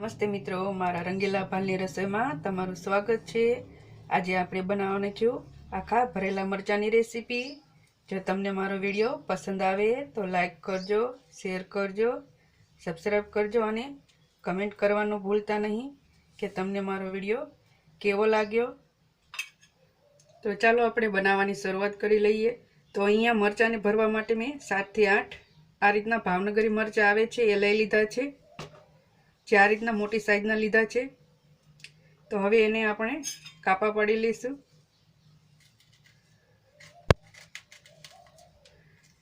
નમસ્તે મિત્રો, મારા રંગીલા ભાલની રસોઈમાં તમારું સ્વાગત છે. આજે આપણે બનાવવાની છું આખા ભરેલા મરચાંની રેસીપી. જો તમને મારો વીડિયો પસંદ આવે તો લાઈક કરજો, શેર કરજો સબસ્ક્રાઈબ કરજો અને કમેન્ટ કરવાનું ભૂલતા નહીં કે તમને મારો વીડિયો કેવો લાગ્યો. તો ચાલો આપણે બનાવવાની શરૂઆત કરી લઈએ. તો અહીંયા મરચાંને ભરવા માટે મેં સાતથી આઠ આ રીતના ભાવનગરી મરચાં આવે છે, એ લઈ લીધા છે. જે આ રીતના મોટી સાઇઝના લીધા છે. તો હવે એને આપણે કાપા પાડી લઈશું.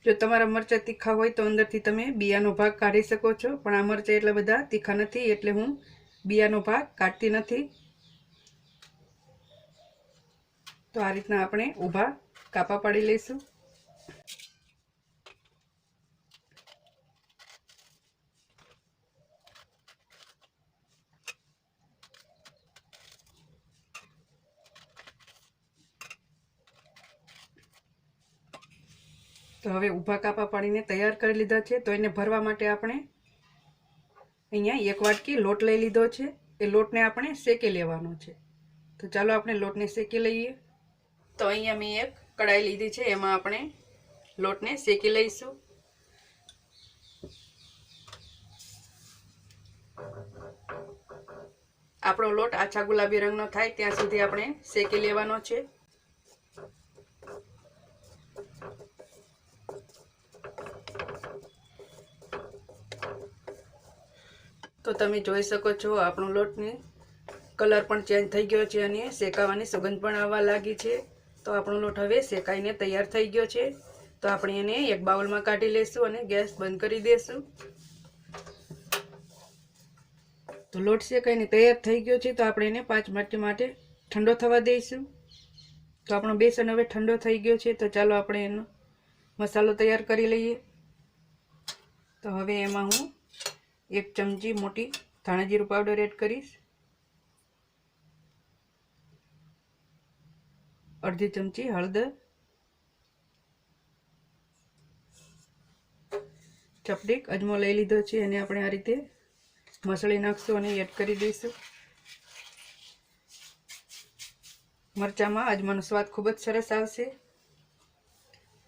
જો તમારા મરચાં તીખા હોય તો અંદરથી તમે બિયાનો ભાગ કાઢી શકો છો. પણ આ મરચાં એટલા બધા તીખા નથી, એટલે હું બિયાનો ભાગ કાઢતી નથી. તો આ રીતના આપણે ઊભા કાપા પાડી લઈશું. તો હવે ઊભા કાપા પાડીને તૈયાર કરી લીધા છે. તો એને ભરવા માટે આપણે અહીંયા એક વાટકી લોટ લઈ લીધો છે. એ લોટને આપણે શેકી લેવાનો છે. તો ચાલો આપણે લોટને શેકી લઈએ. તો અહીંયા મેં એક કડાઈ લીધી છે. એમાં આપણે લોટને શેકી લઈશું. આપણો લોટ આછા ગુલાબી રંગનો થાય. ત્યાં સુધી આપણે શેકી લેવાનો છે. તો તમે જોઈ શકો છો આપણો લોટને કલર પણ ચેન્જ થઈ ગયો છે અને શેકાવાની સુગંધ પણ આવવા લાગી છે. તો આપણો લોટ હવે શેકાઈને તૈયાર થઈ ગયો છે. તો આપણે એને એક બાઉલમાં કાઢી લઈશું અને ગેસ બંધ કરી દઈશું તો લોટ શેકાઈને તૈયાર થઈ ગયો છે. તો આપણે એને પાંચ મિનિટ માટે ઠંડો થવા દઈશું. તો આપણો બેસન હવે ઠંડો થઈ ગયો છે. તો ચાલો આપણે એનો મસાલો તૈયાર કરી લઈએ. તો હવે એમાં હું એક ચમચી મોટી ધાણાજીરું પાવડર એડ કરીશ. અડધી ચમચી હળદર. ચપડીક અજમો લઈ લીધો છે, એને આપણે આ રીતે મસળી નાખશું અને એડ કરી દઈશું. મરચામાં અજમાનો સ્વાદ ખૂબ જ સરસ આવશે.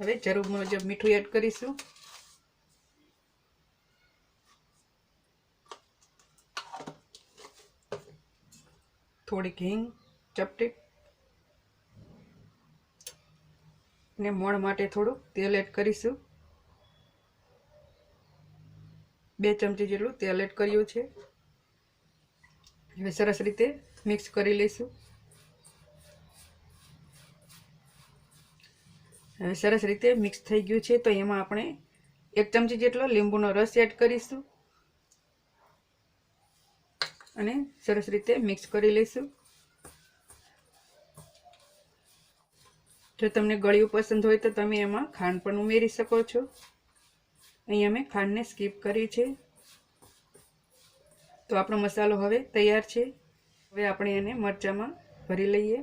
હવે જરૂર મુજબ મીઠું એડ કરીશું. થોડીક હિંગ ચપટી ને મોણ માટે થોડું તેલ એડ કરીશું. બે ચમચી જેટલું તેલ એડ કર્યું છે. હવે સરસ રીતે મિક્સ કરી લઈશું. હવે સરસ રીતે મિક્સ થઈ ગયું છે તો એમાં આપણે એક ચમચી જેટલો લીંબુનો રસ એડ કરીશું. અને સરસ રીતે મિક્સ કરી લઈશું. જો તમને ગળ્યું પસંદ હોય તો તમે એમાં ખાંડ પણ ઉમેરી શકો છો. અહીંયા મેં ખાંડને સ્કીપ કરી છે. તો આપણો મસાલો હવે તૈયાર છે. હવે આપણે એને મરચાંમાં ભરી લઈએ.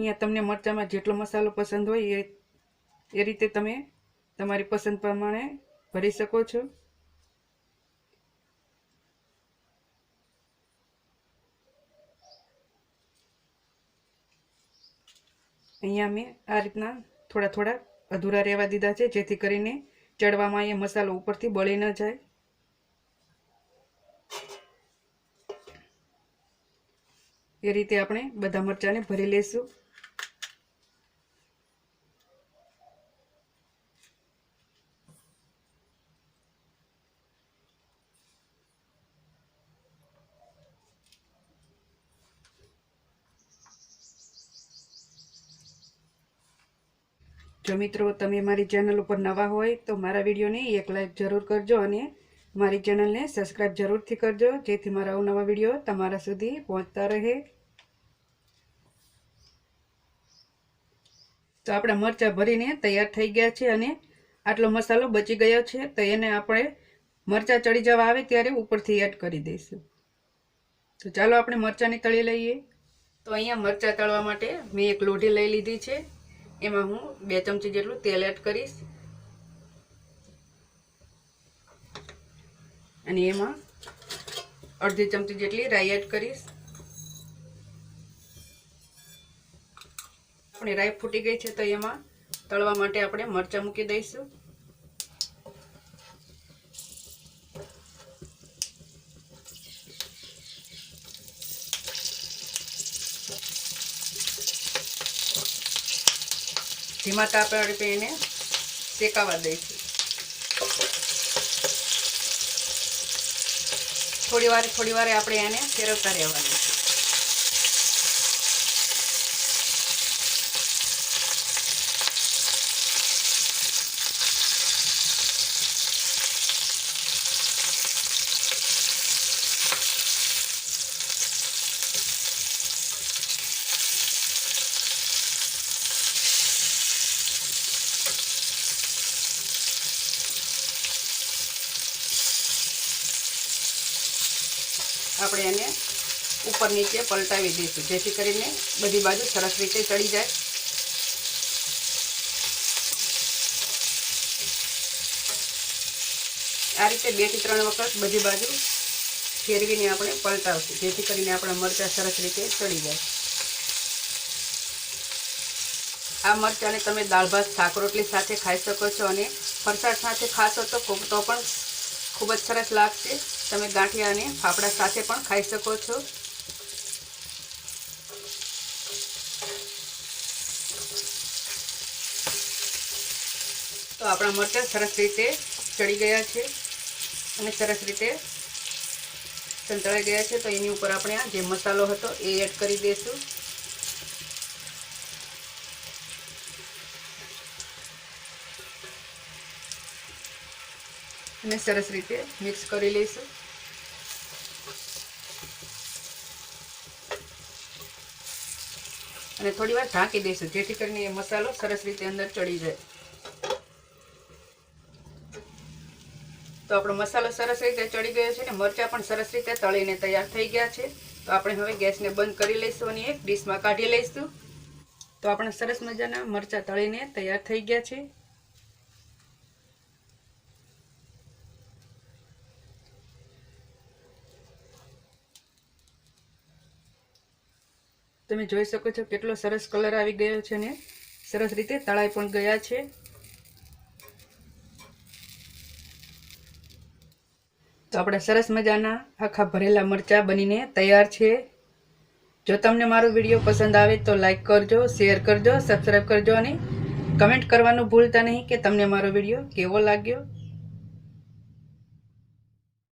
અહીંયા તમને મરચાંમાં જેટલો મસાલો પસંદ હોય એ એ રીતે તમે તમારી પસંદ પ્રમાણે ભરી શકો છો. અહીંયા મેં આ રીતના થોડા થોડા અધૂરા રહેવા દીધા છે, જેથી કરીને ચડવામાં એ મસાલો ઉપરથી બળી ન જાય. એ રીતે આપણે બધા મરચાંને ભરી લઈશું જો મિત્રો, તમે મારી ચેનલ ઉપર નવા હોય તો મારા વિડીયોને એક લાઈક જરૂર કરજો અને મારી ચેનલને સબસ્ક્રાઈબ જરૂરથી કરજો, જેથી મારા નવા વીડિયો તમારા સુધી પહોંચતા રહે. તો આપણા મરચાં ભરીને તૈયાર થઈ ગયા છે અને આટલો મસાલો બચી ગયો છે, તો એને આપણે મરચાં ચડી જવા આવે ત્યારે ઉપરથી એડ કરી દઈશું. તો ચાલો આપણે મરચાંની તળી લઈએ. તો અહીંયા મરચાં તળવા માટે મેં એક લોઢી લઈ લીધી છે. એમાં હું બે ચમચી જેટલું તેલ એડ કરીશ. અને એમાં અડધી ચમચી જેટલી રાઈ એડ કરીશ. આપણી રાઈ ફૂટી ગઈ છે તો એમાં તળવા માટે આપણે મરચાં મૂકી દઈશું. ધીમા તાપે આપણે એને શેકાવા દઈશું. થોડી વાર થોડી વાર આપણે એને ફેરવતા રહેવાનું. આપણે એને ઉપર નીચે પલટાવી દઈશું. જેથી કરીને બધી બાજુ સરસ રીતે ચડી જાય. આ રીતે બેથી ત્રણ વખત બધી બાજુ ફેરવીને આપણે પલટાવશું. જેથી કરીને આપણા મરચાં સરસ રીતે ચડી જાય. આ મરચાંને તમે દાળ ભાત શાક રોટલી સાથે ખાઈ શકો છો અને ફરસાણ સાથે ખાશો તો તો પણ ખૂબ જ સરસ લાગશે તમે ગાંઠિયા અને ફાફડા સાથે પણ ખાઈ શકો છો. તો આપણા મરચાં સરસ રીતે ચડી ગયા છે અને સરસ રીતે સંતળાઈ ગયા છે. તો એની ઉપર આપણે આ જે મસાલો હતો એ એડ કરી દઈશું. અને સરસ રીતે મિક્સ કરી લઈશું. અને થોડી વાર ઢાંકી દઈશું, જેથી કરીને એ મસાલો સરસ રીતે અંદર ચડી જાય. તો આપણો મસાલો સરસ રીતે ચડી ગયો છે ને, મરચાં પણ સરસ રીતે તળીને તૈયાર થઈ ગયા છે. તો આપણે હવે ગેસને બંધ કરી લઈશું અને એક ડીશમાં કાઢી લઈશું. તો આપણે સરસ મજાના મરચાં તળીને તૈયાર થઈ ગયા છે. તમે જોઈ શકો છો કેટલો સરસ કલર આવી ગયો છે ને. સરસ રીતે તળાઈ પણ ગયા છે. તો આપણે સરસ મજાના આખા ભરેલા મરચાં બનીને તૈયાર છે. જો તમને મારો વીડિયો પસંદ આવે તો લાઈક કરજો શેર કરજો સબસ્ક્રાઈબ કરજો અને કમેન્ટ કરવાનું ભૂલતા નહીં કે તમને મારો વીડિયો કેવો લાગ્યો.